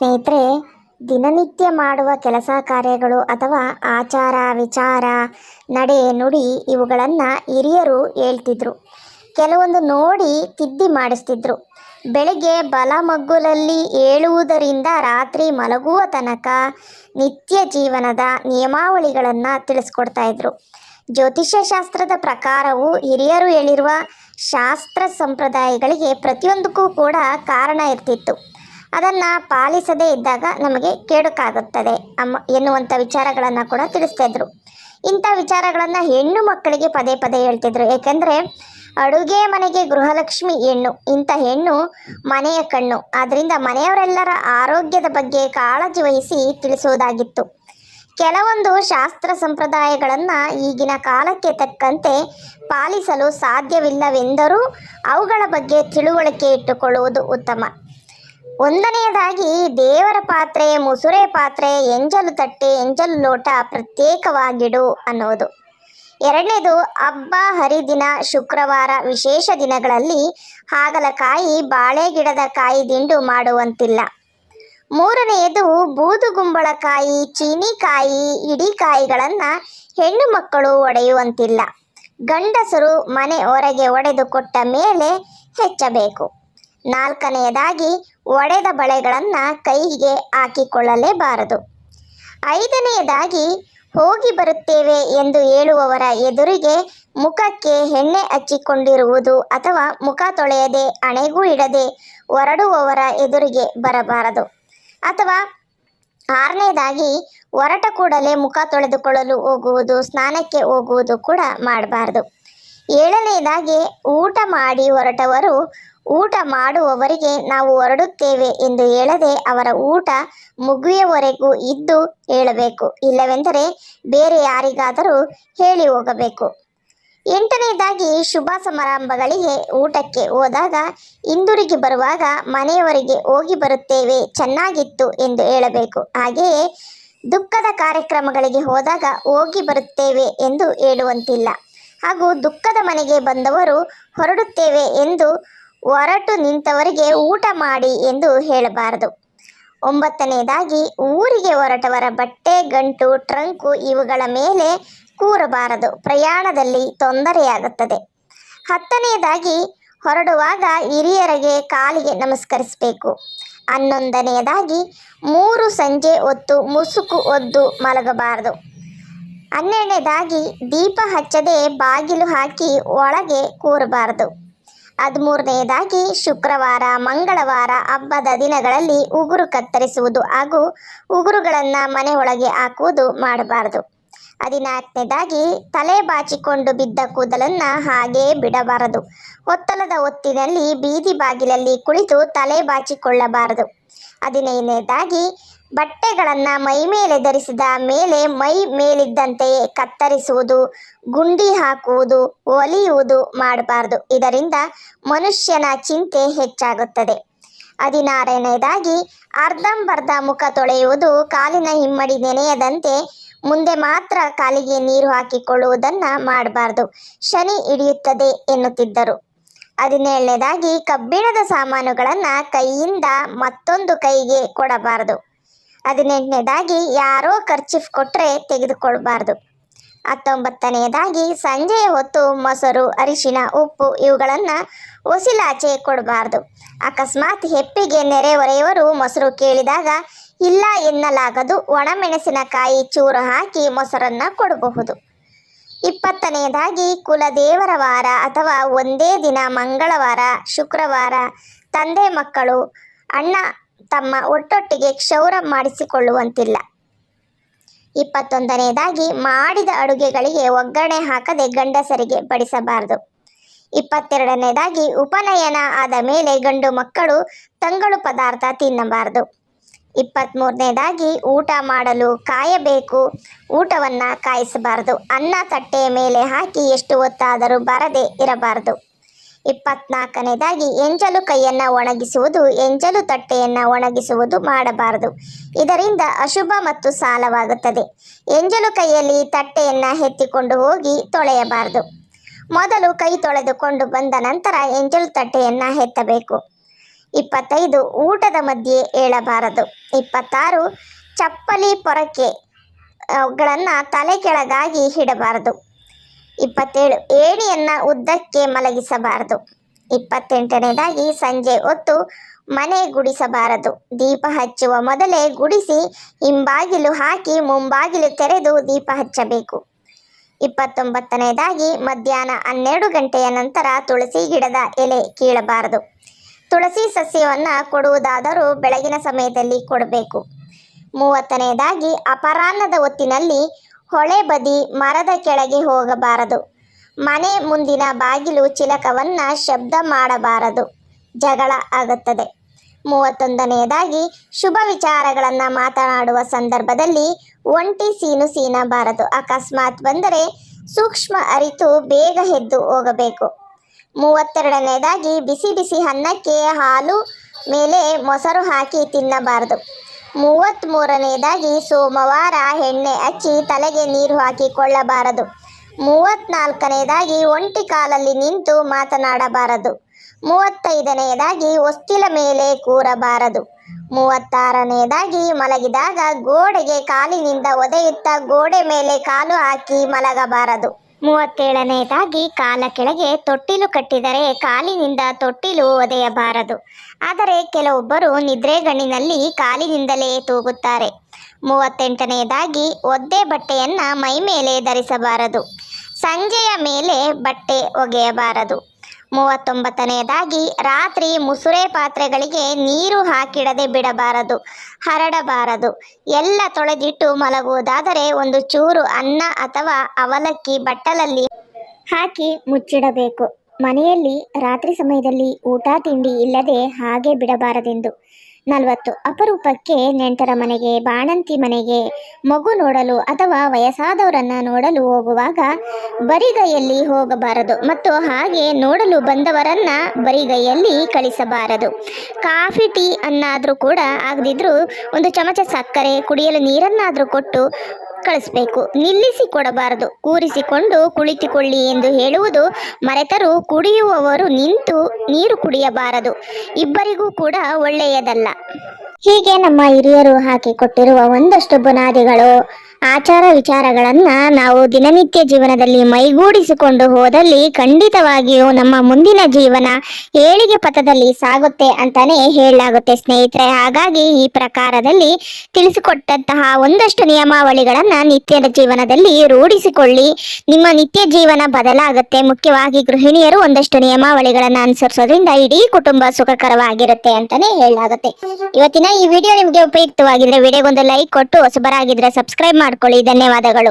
ಸ್ನೇಹಿತರೆ, ದಿನನಿತ್ಯ ಮಾಡುವ ಕೆಲಸ ಕಾರ್ಯಗಳು ಅಥವಾ ಆಚಾರ, ವಿಚಾರ, ನಡೆ, ನುಡಿ ಇವುಗಳನ್ನು ಹಿರಿಯರು ಹೇಳ್ತಿದ್ರು. ಕೆಲವೊಂದು ನೋಡಿ ತಿದ್ದಿ ಮಾಡಿಸ್ತಿದ್ರು. ಬೆಳಿಗ್ಗೆ ಬಲಮಗ್ಗುಲಲ್ಲಿ ಏಳುವುದರಿಂದ ರಾತ್ರಿ ಮಲಗುವ ತನಕ ನಿತ್ಯ ಜೀವನದ ನಿಯಮಾವಳಿಗಳನ್ನು ತಿಳಿಸ್ಕೊಡ್ತಾ ಇದ್ರು. ಜ್ಯೋತಿಷ್ಯ ಶಾಸ್ತ್ರದ ಪ್ರಕಾರವು ಹಿರಿಯರು ಹೇಳಿರುವ ಶಾಸ್ತ್ರ ಸಂಪ್ರದಾಯಗಳಿಗೆ ಪ್ರತಿಯೊಂದಕ್ಕೂ ಕೂಡ ಕಾರಣ ಇರ್ತಿತ್ತು. ಅದನ್ನು ಪಾಲಿಸದೇ ಇದ್ದಾಗ ನಮಗೆ ಕೇಡುಕಾಗುತ್ತದೆ ಅಮ್ಮ ಎನ್ನುವಂಥ ವಿಚಾರಗಳನ್ನು ಕೂಡ ತಿಳಿಸ್ತಾಯಿದ್ರು ಇಂಥ ವಿಚಾರಗಳನ್ನು ಹೆಣ್ಣು ಮಕ್ಕಳಿಗೆ ಪದೇ ಪದೇ ಹೇಳ್ತಿದ್ರು. ಏಕೆಂದರೆ, ಅಡುಗೆ ಮನೆಗೆ ಗೃಹಲಕ್ಷ್ಮಿ ಹೆಣ್ಣು, ಇಂಥ ಹೆಣ್ಣು ಮನೆಯ ಕಣ್ಣು. ಆದ್ದರಿಂದ ಮನೆಯವರೆಲ್ಲರ ಆರೋಗ್ಯದ ಬಗ್ಗೆ ಕಾಳಜಿ ವಹಿಸಿ ತಿಳಿಸುವುದಾಗಿತ್ತು. ಕೆಲವೊಂದು ಶಾಸ್ತ್ರ ಸಂಪ್ರದಾಯಗಳನ್ನು ಈಗಿನ ಕಾಲಕ್ಕೆ ತಕ್ಕಂತೆ ಪಾಲಿಸಲು ಸಾಧ್ಯವಿಲ್ಲವೆಂದರೂ ಅವುಗಳ ಬಗ್ಗೆ ತಿಳುವಳಿಕೆ ಇಟ್ಟುಕೊಳ್ಳುವುದು ಉತ್ತಮ. ಒಂದನೆಯದಾಗಿ ದೇವರ ಪಾತ್ರೆ, ಮುಸುರೆ ಪಾತ್ರೆ, ಎಂಜಲು ತಟ್ಟೆ, ಎಂಜಲು ಲೋಟ ಪ್ರತ್ಯೇಕವಾಗಿಡು ಅನ್ನೋದು. ಎರಡನೇದು ಹಬ್ಬ, ಹರಿದಿನ, ಶುಕ್ರವಾರ ವಿಶೇಷ ದಿನಗಳಲ್ಲಿ ಹಾಗಲಕಾಯಿ ಬಾಳೆ ಗಿಡದ ಕಾಯಿ ದಿಂಡು ಮಾಡುವಂತಿಲ್ಲ. ಮೂರನೆಯದು ಬೂದುಗುಂಬಳಕಾಯಿ ಚೀನಿಕಾಯಿ, ಇಡಿಕಾಯಿಗಳನ್ನು ಹೆಣ್ಣು ಮಕ್ಕಳು ಒಡೆಯುವಂತಿಲ್ಲ. ಗಂಡಸರು ಮನೆ ಹೊರಗೆ ಒಡೆದು ಕೊಟ್ಟ ಮೇಲೆ ಹೆಚ್ಚಬೇಕು. ನಾಲ್ಕನೆಯದಾಗಿ ಒಡೆದ ಬಳೆಗಳನ್ನು ಕೈಗೆ ಹಾಕಿಕೊಳ್ಳಲೇಬಾರದು. ಐದನೆಯದಾಗಿ ಹೋಗಿ ಬರುತ್ತೇವೆ ಎಂದು ಹೇಳುವವರ ಎದುರಿಗೆ ಮುಖಕ್ಕೆ ಎಣ್ಣೆ ಹಚ್ಚಿಕೊಂಡಿರುವುದು ಅಥವಾ ಮುಖ ತೊಳೆಯದೆ ಹಣೆಗೂ ಇಡದೆ ಹೊರಡುವವರ ಎದುರಿಗೆ ಬರಬಾರದು. ಅಥವಾ ಆರನೇದಾಗಿ ಹೊರಟ ಕೂಡಲೇ ಮುಖ ತೊಳೆದುಕೊಳ್ಳಲು ಹೋಗುವುದು, ಸ್ನಾನಕ್ಕೆ ಹೋಗುವುದು ಕೂಡ ಮಾಡಬಾರದು. ಏಳನೆಯದಾಗಿ ಊಟ ಮಾಡಿ ಹೊರಟವರು ಊಟ ಮಾಡುವವರಿಗೆ ನಾವು ಹೊರಡುತ್ತೇವೆ ಎಂದು ಹೇಳದೆ ಅವರ ಊಟ ಮುಗಿಯುವವರೆಗೂ ಇದ್ದು ಹೇಳಬೇಕು. ಇಲ್ಲವೆಂದರೆ ಬೇರೆ ಯಾರಿಗಾದರೂ ಹೇಳಿ ಹೋಗಬೇಕು. ಎಂಟನೇದಾಗಿ ಶುಭ ಸಮಾರಂಭಗಳಿಗೆ ಊಟಕ್ಕೆ ಹೋದಾಗ ಹಿಂದಿರುಗಿ ಬರುವಾಗ ಮನೆಯವರಿಗೆ ಹೋಗಿ ಬರುತ್ತೇವೆ, ಚೆನ್ನಾಗಿತ್ತು ಎಂದು ಹೇಳಬೇಕು. ಹಾಗೆಯೇ ದುಃಖದ ಕಾರ್ಯಕ್ರಮಗಳಿಗೆ ಹೋದಾಗ ಹೋಗಿ ಬರುತ್ತೇವೆ ಎಂದು ಹೇಳುವಂತಿಲ್ಲ. ಹಾಗೂ ದುಃಖದ ಮನೆಗೆ ಬಂದವರು ಹೊರಡುತ್ತೇವೆ ಎಂದು ಹೊರಟು ನಿಂತವರಿಗೆ ಊಟ ಮಾಡಿ ಎಂದು ಹೇಳಬಾರದು. ಒಂಬತ್ತನೆಯದಾಗಿ, ಊರಿಗೆ ಹೊರಟವರ ಬಟ್ಟೆ, ಗಂಟು, ಟ್ರಂಕು ಇವುಗಳ ಮೇಲೆ ಕೂರಬಾರದು. ಪ್ರಯಾಣದಲ್ಲಿ ತೊಂದರೆಯಾಗುತ್ತದೆ. ಹತ್ತನೆಯದಾಗಿ, ಹೊರಡುವಾಗ ಹಿರಿಯರಿಗೆ ಕಾಲಿಗೆ ನಮಸ್ಕರಿಸಬೇಕು. ಹನ್ನೊಂದನೆಯದಾಗಿ, ಮೂರು ಸಂಜೆ ಹೊತ್ತು ಮುಸುಕು ಒದ್ದು ಮಲಗಬಾರದು. ಹನ್ನೆರಡನೇದಾಗಿ ದೀಪ ಹಚ್ಚದೆ ಬಾಗಿಲು ಹಾಕಿ ಒಳಗೆ ಕೂರಬಾರದು. ಹದಿಮೂರನೆಯದಾಗಿ ಶುಕ್ರವಾರ, ಮಂಗಳವಾರ ಹಬ್ಬದ ದಿನಗಳಲ್ಲಿ ಉಗುರು ಕತ್ತರಿಸುವುದು ಹಾಗೂ ಉಗುರುಗಳನ್ನು ಮನೆ ಒಳಗೆ ಹಾಕುವುದು ಮಾಡಬಾರದು. ಹದಿನಾಲ್ಕನೇದಾಗಿ ತಲೆ ಬಾಚಿಕೊಂಡು ಬಿದ್ದ ಕೂದಲನ್ನು ಹಾಗೇ ಬಿಡಬಾರದು. ಒತ್ತಲದ ಹೊತ್ತಿನಲ್ಲಿ ಬೀದಿ ಬಾಗಿಲಲ್ಲಿ ಕುಳಿತು ತಲೆ ಬಾಚಿಕೊಳ್ಳಬಾರದು. ಹದಿನೈದನೇದಾಗಿ ಬಟ್ಟೆಗಳನ್ನು ಮೈ ಮೇಲೆ ಧರಿಸಿದ ಮೇಲೆ ಮೈ ಮೇಲಿದ್ದಂತೆಯೇ ಕತ್ತರಿಸುವುದು, ಗುಂಡಿ ಹಾಕುವುದು, ಒಲಿಯುವುದು ಮಾಡಬಾರದು. ಇದರಿಂದ ಮನುಷ್ಯನ ಚಿಂತೆ ಹೆಚ್ಚಾಗುತ್ತದೆ. ಹದಿನಾರನೇದಾಗಿ ಅರ್ಧಂಬರ್ಧ ಮುಖ ತೊಳೆಯುವುದು ಕಾಲಿನ ಹಿಮ್ಮಡಿ ನೆನೆಯದಂತೆ ಮುಂದೆ ಮಾತ್ರ ಕಾಲಿಗೆ ನೀರು ಹಾಕಿಕೊಳ್ಳುವುದನ್ನು ಮಾಡಬಾರ್ದು. ಶನಿ ಹಿಡಿಯುತ್ತದೆ ಎನ್ನುತ್ತಿದ್ದರು. ಹದಿನೇಳನೇದಾಗಿ ಕಬ್ಬಿಣದ ಸಾಮಾನುಗಳನ್ನು ಕೈಯಿಂದ ಮತ್ತೊಂದು ಕೈಗೆ ಕೊಡಬಾರದು. ಹದಿನೆಂಟನೇದಾಗಿ ಯಾರೋ ಖರ್ಚಿಫ್ ಕೊಟ್ಟರೆ ತೆಗೆದುಕೊಳ್ಬಾರ್ದು. ಹತ್ತೊಂಬತ್ತನೆಯದಾಗಿ ಸಂಜೆಯ ಹೊತ್ತು ಮೊಸರು, ಅರಿಶಿನ, ಉಪ್ಪು ಇವುಗಳನ್ನು ಒಸಿಲಾಚೆ ಕೊಡಬಾರ್ದು. ಅಕಸ್ಮಾತ್ ಹೆಪ್ಪಿಗೆ ನೆರೆಹೊರೆಯವರು ಮೊಸರು ಕೇಳಿದಾಗ, ಇಲ್ಲ ಎನ್ನಲಾಗದು, ಒಣಮೆಣಸಿನಕಾಯಿ ಚೂರು ಹಾಕಿ ಮೊಸರನ್ನು ಕೊಡಬಹುದು. ಇಪ್ಪತ್ತನೆಯದಾಗಿ ಕುಲದೇವರ ವಾರ ಅಥವಾ ಒಂದೇ ದಿನ ಮಂಗಳವಾರ, ಶುಕ್ರವಾರ, ತಂದೆ ಮಕ್ಕಳು, ಅಣ್ಣ ತಮ್ಮ ಒಟ್ಟೊಟ್ಟಿಗೆ ಕ್ಷೌರ ಮಾಡಿಸಿಕೊಳ್ಳುವಂತಿಲ್ಲ. ಇಪ್ಪತ್ತೊಂದನೆಯದಾಗಿ ಮಾಡಿದ ಅಡುಗೆಗಳಿಗೆ ಒಗ್ಗರಣೆ ಹಾಕದೆ ಗಂಡಸರಿಗೆ ಬಡಿಸಬಾರದು. ಇಪ್ಪತ್ತೆರಡನೇದಾಗಿ ಉಪನಯನ ಆದ ಮೇಲೆ ಗಂಡು ಮಕ್ಕಳು ತಂಗಳು ಪದಾರ್ಥ ತಿನ್ನಬಾರದು. ಇಪ್ಪತ್ತ್ಮೂರನೇದಾಗಿ ಊಟ ಮಾಡಲು ಕಾಯಬೇಕು, ಊಟವನ್ನು ಕಾಯಿಸಬಾರದು. ಅನ್ನ ತಟ್ಟೆಯ ಮೇಲೆ ಹಾಕಿ ಎಷ್ಟು ಹೊತ್ತಾದರೂ ಬರದೆ ಇರಬಾರದು. ಇಪ್ಪತ್ನಾಲ್ಕನೇದಾಗಿ, ಎಂಜಲು ಕೈಯನ್ನು ಒಣಗಿಸುವುದು, ಎಂಜಲು ತಟ್ಟೆಯನ್ನು ಒಣಗಿಸುವುದು ಮಾಡಬಾರದು. ಇದರಿಂದ ಅಶುಭ ಮತ್ತು ಸಾಲವಾಗುತ್ತದೆ. ಎಂಜಲು ಕೈಯಲ್ಲಿ ತಟ್ಟೆಯನ್ನು ಎತ್ತಿಕೊಂಡು ಹೋಗಿ ತೊಳೆಯಬಾರದು. ಮೊದಲು ಕೈ ತೊಳೆದುಕೊಂಡು ಬಂದ ನಂತರ ಎಂಜಲು ತಟ್ಟೆಯನ್ನು ಎತ್ತಬೇಕು. ಇಪ್ಪತ್ತೈದು, ಊಟದ ಮಧ್ಯೆ ಏಳಬಾರದು. ಇಪ್ಪತ್ತಾರು, ಚಪ್ಪಲಿ ಪೊರಕೆ ಗಳನ್ನು ತಲೆ ಕೆಳಗಾಗಿ ಇಡಬಾರದು. ಇಪ್ಪತ್ತೇಳು. ಏಣಿಯನ್ನು ಉದ್ದಕ್ಕೆ ಮಲಗಿಸಬಾರದು. ಇಪ್ಪತ್ತೆಂಟನೇದಾಗಿ ಸಂಜೆ ಹೊತ್ತು ಮನೆ ಗುಡಿಸಬಾರದು. ದೀಪ ಹಚ್ಚುವ ಮೊದಲೇ ಗುಡಿಸಿ ಹಿಂಬಾಗಿಲು ಹಾಕಿ ಮುಂಬಾಗಿಲು ತೆರೆದು ದೀಪ ಹಚ್ಚಬೇಕು. ಇಪ್ಪತ್ತೊಂಬತ್ತನೇದಾಗಿ ಮಧ್ಯಾಹ್ನ ಹನ್ನೆರಡು ಗಂಟೆಯ ನಂತರ ತುಳಸಿ ಗಿಡದ ಎಲೆ ಕೀಳಬಾರದು. ತುಳಸಿ ಸಸ್ಯವನ್ನು ಕೊಡುವುದಾದರೂ ಬೆಳಗಿನ ಸಮಯದಲ್ಲಿ ಕೊಡಬೇಕು. ಮೂವತ್ತನೆಯದಾಗಿ ಅಪರಾಹ್ನದ ಹೊತ್ತಿನಲ್ಲಿ ಹೊಳೆ ಬದಿ ಮರದ ಕೆಳಗೆ ಹೋಗಬಾರದು. ಮನೆ ಮುಂದಿನ ಬಾಗಿಲು ಚಿಲಕವನ್ನು ಶಬ್ದ ಮಾಡಬಾರದು. ಜಗಳ ಆಗುತ್ತದೆ. ಮೂವತ್ತೊಂದನೆಯದಾಗಿ ಶುಭ ವಿಚಾರಗಳನ್ನು ಮಾತನಾಡುವ ಸಂದರ್ಭದಲ್ಲಿ ಒಂಟಿ ಸೀನು ಸೀನಬಾರದು. ಅಕಸ್ಮಾತ್ ಬಂದರೆ ಸೂಕ್ಷ್ಮ ಅರಿತು ಬೇಗ ಎದ್ದು ಹೋಗಬೇಕು. ಮೂವತ್ತೆರಡನೇದಾಗಿ ಬಿಸಿ ಬಿಸಿ ಅನ್ನಕ್ಕೆ ಹಾಲು ಮೇಲೆ ಮೊಸರು ಹಾಕಿ ತಿನ್ನಬಾರದು. ಮೂವತ್ತ್ಮೂರನೇದಾಗಿ ಸೋಮವಾರ ಎಣ್ಣೆ ಹಚ್ಚಿ ತಲೆಗೆ ನೀರು ಹಾಕಿಕೊಳ್ಳಬಾರದು. ಮೂವತ್ತ್ನಾಲ್ಕನೇದಾಗಿ ಒಂಟಿ ಕಾಲಲ್ಲಿ ನಿಂತು ಮಾತನಾಡಬಾರದು. ಮೂವತ್ತೈದನೆಯದಾಗಿ ಹೊಸ್ತಿಲ ಮೇಲೆ ಕೂರಬಾರದು. ಮೂವತ್ತಾರನೆಯದಾಗಿ ಮಲಗಿದಾಗ ಗೋಡೆಗೆ ಕಾಲಿನಿಂದ ಒದೆಯುತ್ತಾ ಗೋಡೆ ಮೇಲೆ ಕಾಲು ಹಾಕಿ ಮಲಗಬಾರದು. ಮೂವತ್ತೇಳನೆಯದಾಗಿ ಕಾಲ ಕೆಳಗೆ ತೊಟ್ಟಿಲು ಕಟ್ಟಿದರೆ ಕಾಲಿನಿಂದ ತೊಟ್ಟಿಲು ಒದೆಯಬಾರದು. ಆದರೆ ಕೆಲವೊಬ್ಬರು ನಿದ್ರೆಗಣ್ಣಿನಲ್ಲಿ ಕಾಲಿನಿಂದಲೇ ತೂಗುತ್ತಾರೆ. ಮೂವತ್ತೆಂಟನೆಯದಾಗಿ ಒದ್ದೆ ಬಟ್ಟೆಯನ್ನು ಮೈ ಮೇಲೆ ಧರಿಸಬಾರದು. ಸಂಜೆಯ ಮೇಲೆ ಬಟ್ಟೆ ಒಗೆಯಬಾರದು. ಮೂವತ್ತೊಂಬತ್ತನೆಯದಾಗಿ ರಾತ್ರಿ ಮುಸುರೆ ಪಾತ್ರೆಗಳಿಗೆ ನೀರು ಹಾಕಿಡದೆ ಬಿಡಬಾರದು, ಹರಡಬಾರದು. ಎಲ್ಲ ತೊಳೆದಿಟ್ಟು ಮಲಗುವುದಾದರೆ ಒಂದು ಚೂರು ಅನ್ನ ಅಥವಾ ಅವಲಕ್ಕಿ ಬಟ್ಟಲಲ್ಲಿ ಹಾಕಿ ಮುಚ್ಚಿಡಬೇಕು. ಮನೆಯಲ್ಲಿ ರಾತ್ರಿ ಸಮಯದಲ್ಲಿ ಊಟ, ತಿಂಡಿ ಇಲ್ಲದೆ ಹಾಗೆ ಬಿಡಬಾರದೆಂದು. ನಲವತ್ತು. ಅಪರೂಪಕ್ಕೆ ನೆಂಟರ ಮನೆಗೆ, ಬಾಣಂತಿ ಮನೆಗೆ, ಮಗು ನೋಡಲು ಅಥವಾ ವಯಸ್ಸಾದವರನ್ನು ನೋಡಲು ಹೋಗುವಾಗ ಬರಿಗೈಯಲ್ಲಿ ಹೋಗಬಾರದು ಮತ್ತು ಹಾಗೆ ನೋಡಲು ಬಂದವರನ್ನು ಬರಿಗೈಯಲ್ಲಿ ಕಳಿಸಬಾರದು. ಕಾಫಿ, ಟೀ ಅನ್ನಾದರೂ ಕೂಡ ಆಗದಿದ್ದರೂ ಒಂದು ಚಮಚ ಸಕ್ಕರೆ, ಕುಡಿಯಲು ನೀರನ್ನಾದರೂ ಕೊಟ್ಟು ಕಳಿಸ್ಬೇಕು. ನಿಲ್ಲಿಸಿ ಕೊಡಬಾರದು. ಕೂರಿಸಿಕೊಂಡು ಕುಳಿತುಕೊಳ್ಳಿ ಎಂದು ಹೇಳುವುದು ಮರೆತರೂ ಕುಡಿಯುವವರು ನಿಂತು ನೀರು ಕುಡಿಯಬಾರದು. ಇಬ್ಬರಿಗೂ ಕೂಡ ಒಳ್ಳೆಯದಲ್ಲ. ಹೀಗೆ ನಮ್ಮ ಹಿರಿಯರು ಹಾಕಿಕೊಟ್ಟಿರುವ ಒಂದಷ್ಟು ಬುನಾದಿಗಳು ಆಚಾರ ವಿಚಾರಗಳನ್ನು ನಾವು ದಿನನಿತ್ಯ ಜೀವನದಲ್ಲಿ ಮೈಗೂಡಿಸಿಕೊಂಡು ಹೋದಲ್ಲಿ ಖಂಡಿತವಾಗಿಯೂ ನಮ್ಮ ಮುಂದಿನ ಜೀವನ ಏಳಿಗೆ ಪಥದಲ್ಲಿ ಸಾಗುತ್ತೆ ಅಂತಾನೆ ಹೇಳಲಾಗುತ್ತೆ ಸ್ನೇಹಿತರೆ. ಹಾಗಾಗಿ ಈ ಪ್ರಕಾರದಲ್ಲಿ ತಿಳಿಸಿಕೊಟ್ಟಂತಹ ಒಂದಷ್ಟು ನಿಯಮಾವಳಿಗಳನ್ನು ನಿತ್ಯದ ಜೀವನದಲ್ಲಿ ರೂಢಿಸಿಕೊಳ್ಳಿ. ನಿಮ್ಮ ನಿತ್ಯ ಜೀವನ ಬದಲಾಗುತ್ತೆ. ಮುಖ್ಯವಾಗಿ ಗೃಹಿಣಿಯರು ಒಂದಷ್ಟು ನಿಯಮಾವಳಿಗಳನ್ನು ಅನುಸರಿಸೋದ್ರಿಂದ ಇಡೀ ಕುಟುಂಬ ಸುಖಕರವಾಗಿರುತ್ತೆ ಅಂತಾನೆ ಹೇಳಲಾಗುತ್ತೆ. ಇವತ್ತಿನ ಈ ವಿಡಿಯೋ ನಿಮಗೆ ಉಪಯುಕ್ತವಾಗಿದ್ರೆ ವಿಡಿಯೋಗೊಂದು ಲೈಕ್ ಕೊಟ್ಟು ಹೊಸಬರಾಗಿದ್ರೆ ಸಬ್ಸ್ಕ್ರೈಬ್ ಮಾಡ್ಕೊಳ್ಳಿ. ಧನ್ಯವಾದಗಳು.